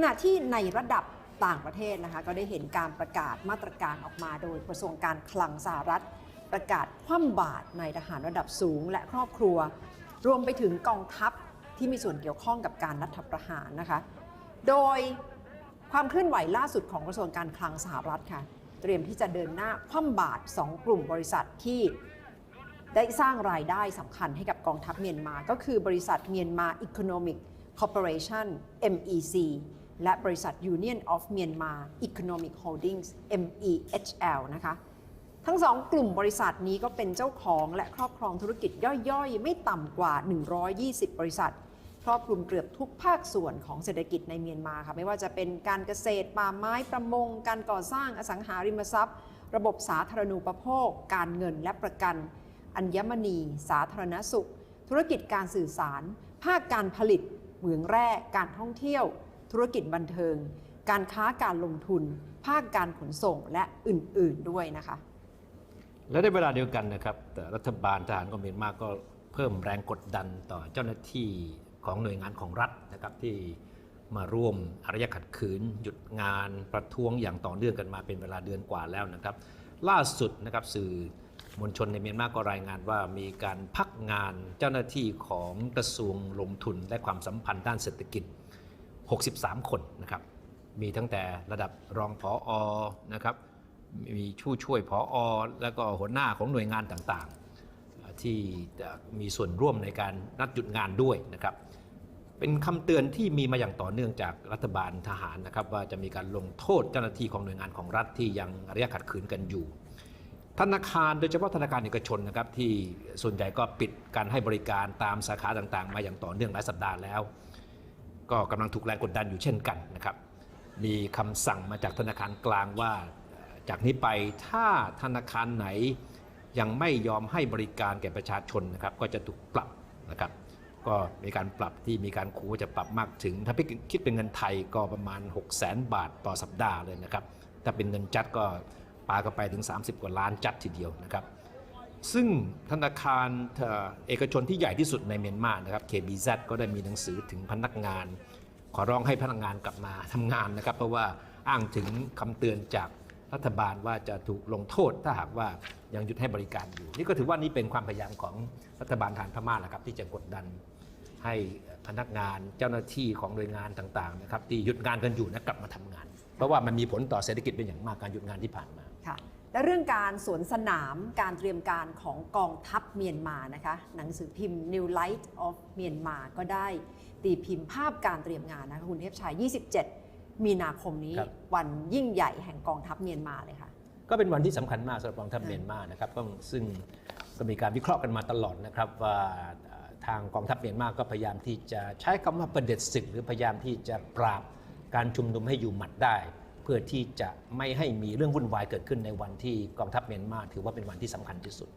ขณะที่ในระดับต่างประเทศนะคะก็ได้เห็นการประกาศมาตรการออกมาโดยกระทรวงการคลังสหรัฐ ประกาศคว่ำบาตรในทหารระดับสูงและครอบครัว รวมไปถึงกองทัพที่มีส่วนเกี่ยวข้องกับการรัฐประหารนะคะ โดยความเคลื่อนไหวล่าสุดของกระทรวงการคลังสหรัฐค่ะ เตรียมที่จะเดินหน้าคว่ำบาตรสองกลุ่มบริษัทที่ได้สร้างรายได้สำคัญให้กับกองทัพเมียนมา ก็คือบริษัทเมียนมา Economic Corporation MEC และบริษัท Union of Myanmar Economic Holdings MEHL นะคะ ทั้งสองกลุ่มบริษัทนี้ก็เป็นเจ้าของและครอบครองธุรกิจย่อยๆ ไม่ต่ำกว่า 120 บริษัท ครอบคลุมเกือบทุกภาคส่วนของเศรษฐกิจในเมียนมาค่ะ ไม่ว่าจะเป็นการเกษตร ป่าไม้ ประมง การก่อสร้าง อสังหาริมทรัพย์ ระบบสาธารณูปโภค การเงินและประกัน อัญมณี สาธารณสุข ธุรกิจการสื่อสาร ภาคการผลิต เหมืองแร่ การท่องเที่ยว ธุรกิจบันเทิง การค้าการลงทุน ภาคการขนส่งและอื่นๆด้วยนะคะ และในเวลาเดียวกันนะครับรัฐบาลทหารของเมียนมาก็เพิ่มแรงกดดันต่อเจ้าหน้าที่ของหน่วยงานของรัฐนะครับที่มาร่วมอารยะขัดขืน หยุดงานประท้วงอย่างต่อเนื่องกันมาเป็นเวลาเดือนกว่าแล้วนะครับ ล่าสุดนะครับสื่อมวลชนในเมียนมาก็รายงานว่ามีการพักงานเจ้าหน้าที่ของกระทรวงลงทุนและความสัมพันธ์ด้านเศรษฐกิจ 63 คนนะครับ มีตั้งแต่ระดับรองผออนะครับ มีผู้ช่วยผออแล้วก็หัวหน้าของหน่วยงานต่างๆ ที่จะมีส่วนร่วมในการนัดหยุดงานด้วยนะครับ เป็นคำเตือนที่มีมาอย่างต่อเนื่องจากรัฐบาลทหารนะครับ ว่าจะมีการลงโทษเจ้าหน้าที่ของหน่วยงานของรัฐที่ยังอารยะขัดขืนกันอยู่ธนาคารโดยเฉพาะธนาคารเอกชนนะครับที่ส่วนใหญ่ก็ปิดการให้บริการตามสาขาต่างๆ มาอย่างต่อเนื่องหลายสัปดาห์แล้ว ก็กำลังถูกแรงกดดันอยู่เช่นกันนะครับ มีคำสั่งมาจากธนาคารกลางว่าจากนี้ไปถ้าธนาคารไหนยังไม่ยอมให้บริการแก่ประชาชนนะครับ ก็จะถูกปรับนะครับ ก็มีการปรับที่มีการขู่ว่าจะปรับมากถึง ถ้าพิคิดเป็นเงินไทยก็ประมาณ 6 0แสนบาทต่อสัปดาห์เลยนะครับ ถ้าเป็นเงินจัดก็ปาเข้าไปถึง 30 กว่าล้านจัดทีเดียวนะครับ ซึ่งธนาคารเอกชนที่ใหญ่ที่สุดในเมียนมานะครับ KBZ ก็ได้มีหนังสือถึงพนักงาน ขอร้องให้พนักงานกลับมาทำงานนะครับ เพราะว่าอ้างถึงคำเตือนจากรัฐบาลว่าจะถูกลงโทษถ้าหากว่ายังหยุดให้บริการอยู่ นี่ก็ถือว่านี่เป็นความพยายามของรัฐบาลฐานพม่าแหละครับ ที่จะกดดันให้พนักงานเจ้าหน้าที่ของหน่วยงานต่างๆนะครับที่หยุดงานกันอยู่นะกลับมาทำงาน เพราะว่ามันมีผลต่อเศรษฐกิจเป็นอย่างมากการหยุดงานที่ผ่านมาค่ะ และเรื่องการสวนสนามการเตรียมการของกองทัพเมียนมานะคะหนังสือพิมพ์ New Light of Myanmar ก็ได้ตีพิมพ์ภาพการเตรียมงานนะคะคุณเทพชัย 27 มีนาคมนี้ครับวันยิ่งใหญ่แห่งกองทัพเมียนมาเลยค่ะก็เป็นวันที่สำคัญมากสำหรับกองทัพเมียนมานะครับก็ซึ่งก็มีการวิเคราะห์กันมาตลอดนะครับว่าเอ่อทางกองทัพเมียนมาก็พยายามที่จะใช้คำว่าประเด็จศึกหรือพยายามที่จะปราบการชุมนุมให้อยู่หมัดได้เพื่อที่จะไม่ให้มีเรื่องวุ่นวายเกิดขึ้นในวันที่กองทัพเมียนมา ถือว่าเป็นวันที่สำคัญที่สุด